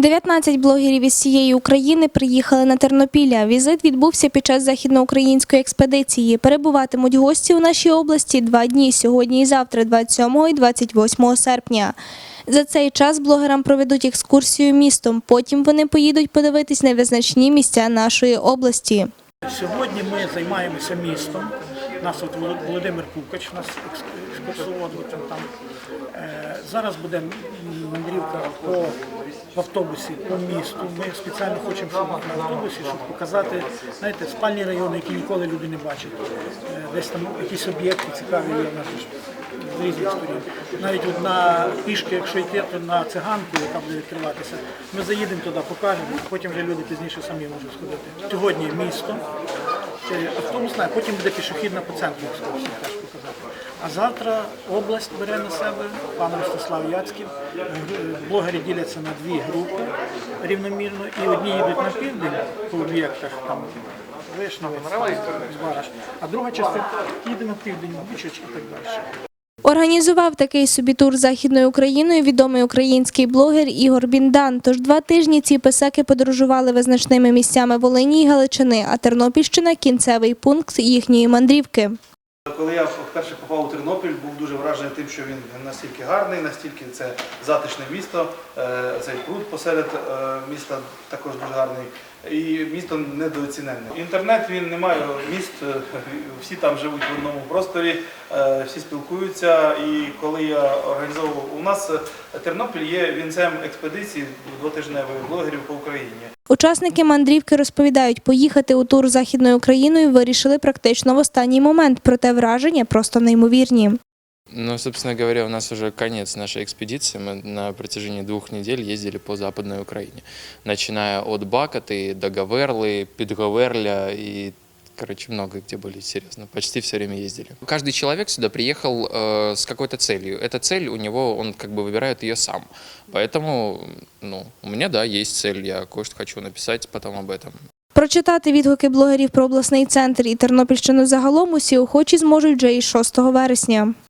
19 блогерів із всієї України приїхали на Тернопілля. Візит відбувся під час західноукраїнської експедиції. Перебуватимуть гості у нашій області два дні сьогодні і завтра, 27 і 28 серпня. За цей час блогерам проведуть екскурсію містом. Потім вони поїдуть подивитись на визначні місця нашої області. Сьогодні ми займаємося містом. Нас от Володимир Кукач, у нас екс- екскурсовод там. там. Е, Зараз буде мандрівка по в автобусі по місту. Ми спеціально хочемо, щоб на автобусі, щоб показати, знаєте, спальні райони, які ніколи люди не бачать. Е, Десь там якісь об'єкти цікаві є ж різних сторін. Навіть на пішки, якщо йти, то на циганку, яка буде відкриватися, ми заїдемо туди, покажемо, потім вже люди пізніше самі можуть сходити. Сьогодні місто, автобусна, а потім буде пішохідна по центру екскурсія теж показати. А завтра область бере на себе пан Ростислав Яцьків. Гр- Блогери діляться на дві групи рівномірно, і одні їдуть на південь по об'єктах там. Вишневець, Збараш, а друга частина їде на південь, Бучач і так далі. Організував такий собі тур західною Україною відомий український блогер Ігор Біндан. Тож два тижні ці писаки подорожували визначними місцями Волині і Галичини, а Тернопільщина кінцевий пункт їхньої мандрівки. Коли я вперше попав у Тернопіль, був дуже вражений тим, що він настільки гарний, настільки це затишне місто, е, цей пруд посеред е, міста також дуже гарний. І місто недооціненне. Інтернет він не має міст, е, всі там живуть в одному просторі, всі спілкуються. І коли я організовував, у нас Тернопіль є вінцем експедиції двотижневої блогерів по Україні. Учасники мандрівки розповідають, поїхати у тур західною Україною вирішили практично в останній момент, проте враження просто неймовірні. Ну, собственно говоря, у нас уже конец нашей экспедиции. Мы на протяжении двух недель ездили по Западной Украине, начиная от Бакоты до Гаверлы, Пидгаверля и Короче, много где были, серьезно. Почти все время ездили. Каждый человек сюда приехал э, с какой-то целью. Эта цель у него, он как бы выбирает ее сам. Поэтому, ну, у меня, да, есть цель. Я кое-что хочу написать потом об этом. Прочитати відгуки блогерів про обласний центр і Тернопільщину загалом усі охочі зможуть вже із 6 вересня.